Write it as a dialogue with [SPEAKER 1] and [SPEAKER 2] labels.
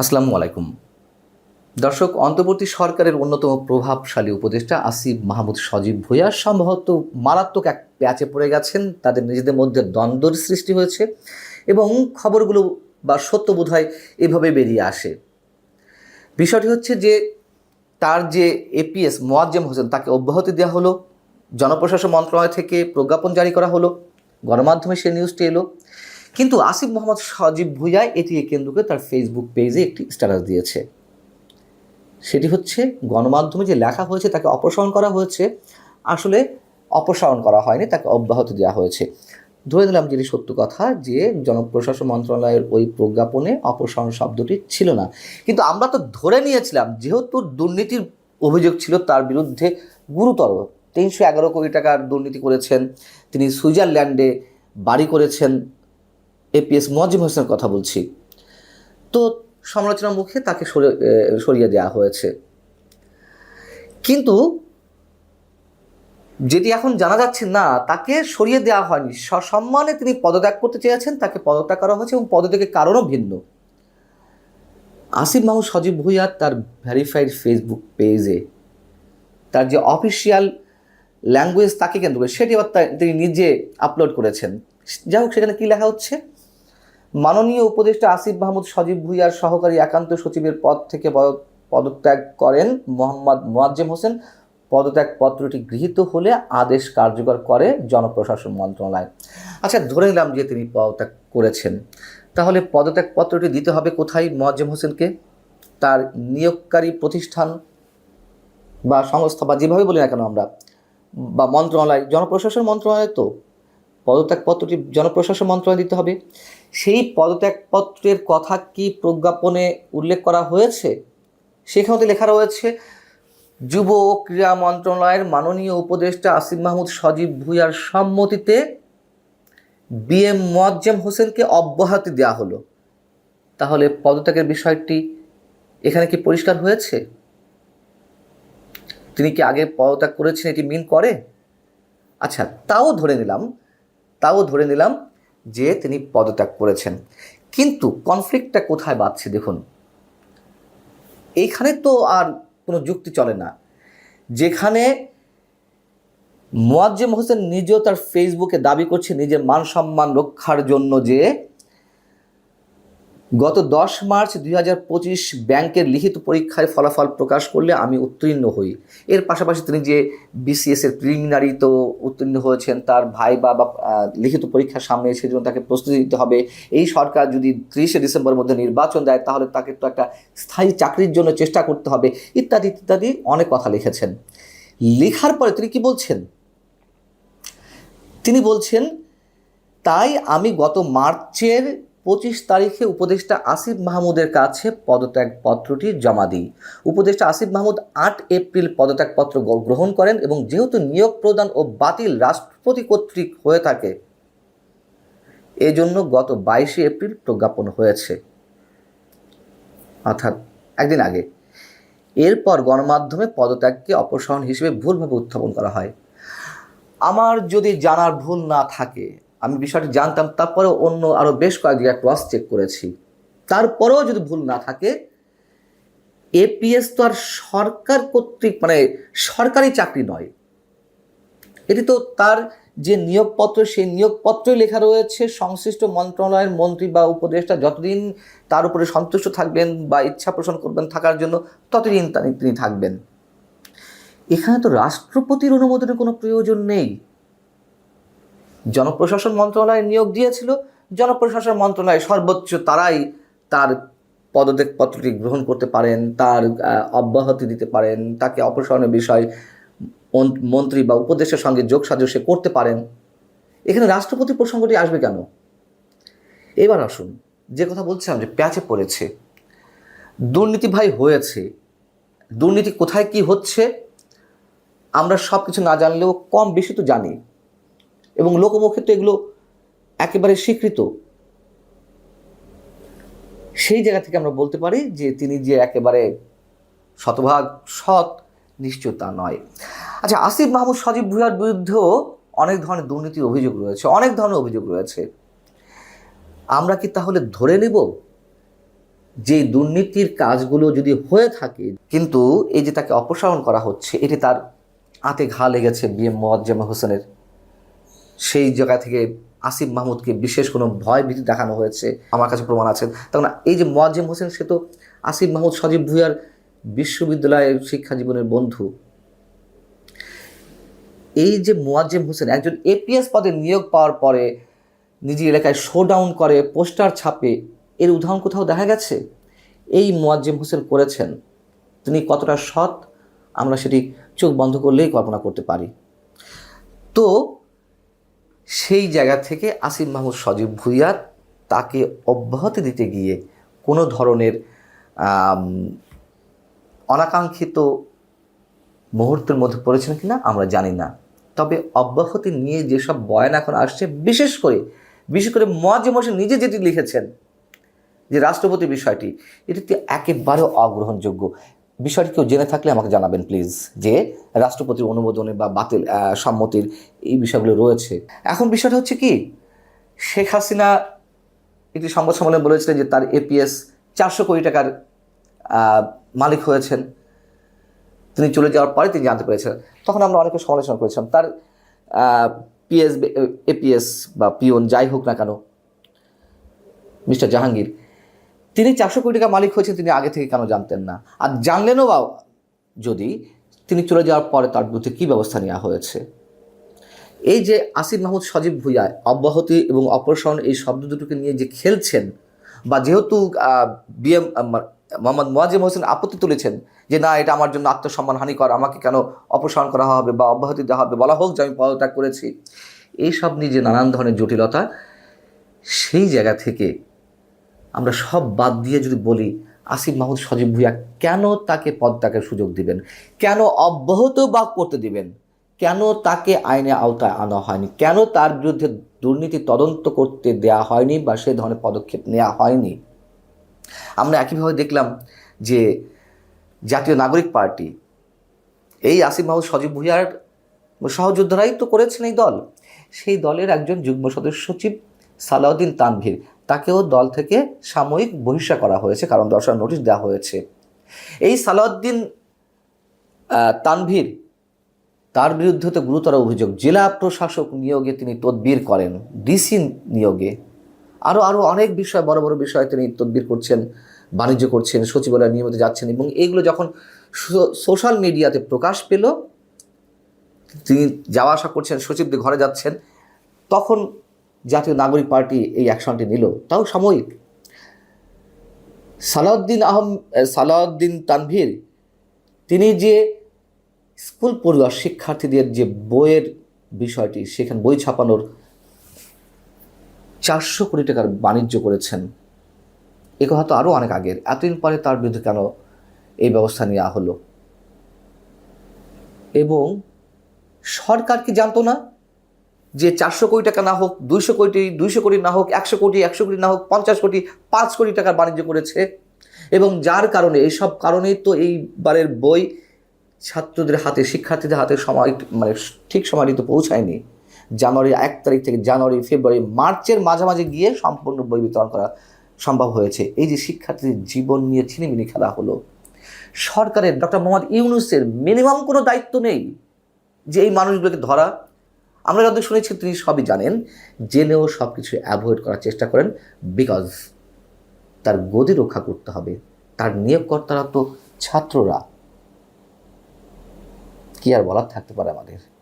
[SPEAKER 1] আসসালামু আলাইকুম। দর্শক, অন্তর্বর্তী সরকারের অন্যতম প্রভাবশালী উপদেষ্টা আসিফ মাহমুদ সজীব ভুঁইয়া সম্ভবত মারাত্মক এক প্যাচে পড়ে গেছেন। তাদের নিজেদের মধ্যে দ্বন্দ্বের সৃষ্টি হয়েছে এবং খবরগুলো বা সত্য বোধ হয় এভাবে বেরিয়ে আসে। বিষয়টি হচ্ছে যে, তার যে এপিএস মোয়াজ্জেম হোসেন, তাকে অব্যাহতি দেওয়া হলো, জনপ্রশাসন মন্ত্রণালয় থেকে প্রজ্ঞাপন জারি করা হলো, গণমাধ্যমে সে নিউজটি এলো কিন্তু আসিফ মোহাম্মদ সজীব ভুইয়া এটিকে কেন্দ্র করে তার ফেসবুক পেজে একটি স্ট্যাটাস দিয়েছে। সেটি হচ্ছে, গণমাধ্যমে যে লেখা হয়েছে তাকে অপসারণ করা হয়েছে। আসলে অপসারণ করা হয়নি, তাকে অব্যাহত দেওয়া হয়েছে। ধরে নিলাম যেটি সত্য কথা যে জনপ্রশাসন মন্ত্রণালয়ের ওই প্রজ্ঞাপনে অপসারণ শব্দটি ছিল না। কিন্তু আমরা তো ধরে নিয়েছিলাম, যেহেতু দুর্নীতির অভিযোগ ছিল তার বিরুদ্ধে গুরুতর। তিনশো এগারো কোটি টাকার দুর্নীতি করেছেন, তিনি সুইজারল্যান্ডে বাড়ি করেছেন এপিএস মোয়াজিম হোসেনের কথা বলছি। তো সমালোচনার মুখে তাকে সরে- সরিয়ে দেওয়া হয়েছে। কিন্তু যেটি এখন জানা যাচ্ছে না, তাকে সরিয়ে দেওয়া হয়নি। সসম্মানে তিনি পদত্যাগ করতে চেয়েছেন, তাকে পদত্যাগ করা হয়েছে এবং পদত্যাগের কারণও ভিন্ন। আসিফ মাহমুদ সজীব ভুইয়া তার ভেরিফাইড ফেসবুক পেজে তার যে অফিসিয়াল ল্যাঙ্গুয়েজ তাকে কেন্দ্র করে, সেটি তিনি নিজে আপলোড করেছেন। যাই হোক, সেখানে কী লেখা হচ্ছে? মাননীয় উপদেষ্টা আসিফ মাহমুদ সজীব ভুইয়ার সহকারী একান্ত সচিবের পদ থেকে পদত্যাগ করেন মোহাম্মদ মোয়াজ্জেম হোসেন। পদত্যাগ পত্রটি গৃহীত হলে আদেশ কার্যকর করে জনপ্রশাসন মন্ত্রণালয়। আচ্ছা ধরে নিলাম যে তিনি পদত্যাগ করেছেন। তাহলে পদত্যাগ পত্রটি দিতে হবে কোথায় মোয়াজ্জেম হোসেনকে? তার নিয়োগকারী প্রতিষ্ঠান বা সংস্থা বা যেভাবে বলি না কেন আমরা, বা মন্ত্রণালয়, জনপ্রশাসন মন্ত্রণালয় তো। পদত্যাগপত্রটি জনপ্রশাসন মন্ত্রণালয় দিতে হবে। সেই পদত্যাগপত্রের কথা কি প্রজ্ঞাপনে উল্লেখ করা হয়েছে? সেখানে লেখা রয়েছে, যুব ও ক্রীড়া মন্ত্রণালয়ের মাননীয় উপদেষ্টা আসিফ মাহমুদ সজীব ভুইয়ার সম্মতিতে বি এম মোয়াজ্জেম হোসেনকে অব্যাহতি দেওয়া হলো। তাহলে পদত্যাগের বিষয়টি এখানে কি পরিষ্কার হয়েছে? তিনি কি আগে পদত্যাগ করেছেন এটি মিন করে? আচ্ছা তাও ধরে নিলাম তাও ধরে নিলাম যে তিনি পদত্যাগ করেছেন। কিন্তু কনফ্লিক্টটা কোথায় বাড়ছে দেখুন। এইখানে তো আর কোনো যুক্তি চলে না। যেখানে মোয়াজ্জেম হোসেন নিজেও তার ফেসবুকে দাবি করছে নিজের মান সম্মান রক্ষার জন্য যে গত দশ মার্চ দুই হাজার পঁচিশ ব্যাংকের লিখিত পরীক্ষায় ফলাফল প্রকাশ করলে আমি উত্তীর্ণ হই। এর পাশাপাশি তিনি যে বিসিএস এর প্রিলিমিনারি তো উত্তীর্ণ হয়েছেন, তার ভাই বা লিখিত পরীক্ষার সামনে সেজন্য তাকে প্রস্তুতি দিতে হবে, এই সরকার যদি ত্রিশে ডিসেম্বরের মধ্যে নির্বাচন দেয়, তাহলে তাকে তো একটা স্থায়ী চাকরির জন্য চেষ্টা করতে হবে, ইত্যাদি ইত্যাদি অনেক কথা লিখেছেন। লেখার পরে তিনি কি বলছেন? তিনি বলছেন, তাই আমি গত মার্চের পঁচিশ তারিখে উপদেষ্টা আসিফ মাহমুদের কাছে পদত্যাগ পত্রটি জমা দিই। উপদেষ্টা আসিফ মাহমুদ আট এপ্রিল পদত্যাগপত্র গ্রহণ করেন এবং যেহেতু নিয়োগ প্রদান ও বাতিল রাষ্ট্রপতি কর্তৃক হয়ে থাকে, এজন্য গত বাইশে এপ্রিল প্রজ্ঞাপন হয়েছে। অর্থাৎ একদিন আগে। এরপর গণমাধ্যমে পদত্যাগকে অপসারণ হিসেবে ভুলভাবে উত্থাপন করা হয়। আমার যদি জানার ভুল না থাকে আমি বিষয়টি জানতাম, তারপরেও অন্য আরও বেশ কয়েক জায়গায় ক্রস চেক করেছি। তারপরেও যদি ভুল না থাকে এপিএস তো আর সরকার কর্তৃক মানে সরকারি চাকরি নয়। এটি তো তার যে নিয়োগপত্র, সেই নিয়োগপত্রই লেখা রয়েছে। সংশ্লিষ্ট মন্ত্রণালয়ের মন্ত্রী বা উপদেষ্টা যতদিন তার উপরে সন্তুষ্ট থাকবেন বা ইচ্ছা পোষণ করবেন থাকার জন্য, ততদিন তিনি থাকবেন। এখানে তো রাষ্ট্রপতির অনুমোদনের কোনো প্রয়োজন নেই। জনপ্রশাসন মন্ত্রণালয় নিয়োগ দিয়েছিল। জনপ্রশাসন মন্ত্রণালয় সর্বোচ্চ তারাই তার পদত্যাগ পত্রটি গ্রহণ করতে পারেন, তার অব্যাহতি দিতে পারেন, তাকে অপসারণের বিষয় মন- মন্ত্রী বা উপদেশের সঙ্গে যোগ সাজসে করতে পারেন। এখানে রাষ্ট্রপতি প্রসঙ্গটি আসবে কেন? এবার আসুন, যে কথা বলছিলাম যে প্যাচে পড়েছে, দুর্নীতি ভাই হয়েছে, দুর্নীতি কোথায় কি হচ্ছে, আমরা সব কিছু না জানলেও কম বেশি তো জানি। এবং লোকমুখে তো এগুলো একেবারে স্বীকৃত। সেই জায়গা থেকে আমরা বলতে পারি যে তিনি যে একেবারে শতভাগ সৎ, নিশ্চয় তা নয়। আচ্ছা আসিফ মাহমুদ সজীব ভুঁইয়ার বিরুদ্ধেও অনেক ধরনের দুর্নীতির অভিযোগ রয়েছে, অনেক ধরনের অভিযোগ রয়েছে। আমরা কি তাহলে ধরে নেব যে দুর্নীতির কাজগুলো যদি হয়ে থাকে, কিন্তু এই যে তাকে অপসারণ করা হচ্ছে, এটি তার আতে ঘা লেগেছে বি এম মোয়াজ্জেম হোসেনের সেই জায়গা থেকে আসিফ মাহমুদকে বিশেষ কোনো ভয় ভীতি দেখানো হয়েছে, আমার কাছে প্রমাণ আছে। তখন এই যে মোয়াজ্জেম হোসেন, সে তো আসিফ মাহমুদ সজীব ভুইয়ার বিশ্ববিদ্যালয়ের শিক্ষা জীবনের বন্ধু। এই যে মোয়াজ্জেম হোসেন একজন এপিএস পদে নিয়োগ পাওয়ার পরে নিজের এলাকায় শোডাউন করে, পোস্টার ছাপে, এর উদাহরণ কোথাও দেখা গেছে? এই মোয়াজ্জেম হোসেন করেছেন। তিনি কতটা সৎ, আমরা সেটি চোখ বন্ধ করলেই কল্পনা করতে পারি। তো সেই জায়গা থেকে আসিফ মাহমুদ সজীব ভুইয়া তাকে অব্যাহতি দিতে গিয়ে কোনো ধরনের অনাকাঙ্ক্ষিত মুহূর্তের মধ্যে পড়েছেন কিনা আমরা জানি না। তবে অব্যাহতি নিয়ে যেসব বয়ান এখন আসছে, বিশেষ করে বিশেষ করে মজে হোসেন নিজে যেটি লিখেছেন যে রাষ্ট্রপতি বিষয়টি, এটি একেবারে অগ্রহণযোগ্য। বিষয়টি কেউ জেনে থাকলে আমাকে জানাবেন প্লিজ যে রাষ্ট্রপতির অনুমোদনে বা বাতিল সম্মতির এই বিষয়গুলো রয়েছে। এখন বিষয়টা হচ্ছে কি, শেখ হাসিনা একটি সংবাদ সম্মেলনে বলেছিলেন যে তার এপিএস চারশো কোটি টাকার মালিক হয়েছেন। তিনি চলে যাওয়ার পরে তিনি জানতে পেরেছেন তখন আমরা অনেকে সমালোচনা করেছিলাম, তার পিএস এপিএস বা পিওন যাই হোক না কেন, মিস্টার জাহাঙ্গীর তিনি চারশো কোটি টাকা মালিক হয়েছে তিনি আগে থেকে কেন জানতেন না? আর জানলেনও বা যদি তিনি চলে যাওয়ার পরে তার বিরুদ্ধে কী ব্যবস্থা নেওয়া হয়েছে? এই যে আসিফ মাহমুদ সজীব ভুইয়া অব্যাহতি এবং অপসারণ এই শব্দ দুটোকে নিয়ে যে খেলছেন বা যেহেতু বিএম মোহাম্মদ মোয়াজিম হোসেন আপত্তি তুলেছেন যে না, এটা আমার জন্য আত্মসম্মান হানিকর, আমাকে কেন অপসারণ করা হবে বা অব্যাহতি দেওয়া হবে, বলা হোক যে আমি পদত্যাগ করেছি, এইসব নিয়ে যে নানান ধরনের জটিলতা, সেই জায়গা থেকে আমরা সব বাদ দিয়ে যদি বলি, আসিফ মাহমুদ সজীব ভুইয়া কেন তাকে পদত্যাগের সুযোগ দিবেন? কেন অব্যাহত বা করতে দিবেন? কেন তাকে আইনে আওতায় আনা হয়নি? কেন তার বিরুদ্ধে দুর্নীতি তদন্ত করতে দেয়া হয়নি বা সে ধরনের পদক্ষেপ নেওয়া হয়নি? আমরা একইভাবে দেখলাম যে জাতীয় নাগরিক পার্টি, এই আসিফ মাহমুদ সজীব ভুইয়ার সহযোদ্ধারাই তো করেছেন এই দল। সেই দলের একজন যুগ্ম সদস্য সচিব সালাউদ্দিন তানভীর। তাকেও দল থেকে সাময়িক বহিষ্কার করা হয়েছে, কারণ দর্শার নোটিশ দেওয়া হয়েছে। এই সালাউদ্দিন তানভীর তার বিরুদ্ধে তো গুরুতর অভিযোগ। জেলা প্রশাসক নিয়োগে তিনি তদবির করেন, ডিসি নিয়োগে। আরও আরও অনেক বিষয়, বড় বড় বিষয় তিনি তদবির করছেন, বাণিজ্য করছেন, সচিবালয় নিয়মিত যাচ্ছেন এবং এইগুলো যখন সোশ্যাল মিডিয়াতে প্রকাশ পেল, তিনি যাওয়া আসা করছেন, সচিবদের ঘরে যাচ্ছেন, তখন জাতীয় নাগরিক পার্টি এই অ্যাকশনটি নিল। তাও সাময়িক। সালাউদ্দিন আহম সালাউদ্দিন তানভীর, তিনি যে স্কুল পড়ুয়া শিক্ষার্থীদের যে বইয়ের বিষয়টি, সেখানে বই ছাপানোর চারশো কোটি টাকার বাণিজ্য করেছেন, এ কথা তো আরও অনেক আগের। এতদিন পরে তার বিরুদ্ধে কেন এই ব্যবস্থা নেওয়া হলো? এবং সরকার কি জানতো না? যে চারশো কোটি টাকা না হোক, দুইশো কোটি দুইশো কোটি না হোক, একশো কোটি একশো কোটি না হোক, পঞ্চাশ কোটি, পাঁচ কোটি টাকার বাণিজ্য করেছে। এবং যার কারণে এইসব কারণেই তো এইবারের বই ছাত্রদের হাতে, শিক্ষার্থীদের হাতে সময় মানে ঠিক সময় তো পৌঁছায়নি। জানুয়ারি এক তারিখ থেকে জানুয়ারি, ফেব্রুয়ারি, মার্চের মাঝামাঝি গিয়ে সম্পূর্ণ বই বিতরণ করা সম্ভব হয়েছে। এই যে শিক্ষার্থীদের জীবন নিয়ে ছিনিমিনি খেলা হলো। সরকারের ডক্টর মোহাম্মদ ইউনুসের মিনিমাম কোনো দায়িত্ব নেই যে এই মানুষগুলোকে ধরা। আমরা যত শুনেছি, তিনি সবই জানেন। জেনেও সব কিছু অ্যাভয়েড করার চেষ্টা করেন বিকজ তার গদি রক্ষা করতে হবে। তার নিয়োগকর্তারা তো ছাত্ররা। কি আর বলার থাকতে পারে আমাদের?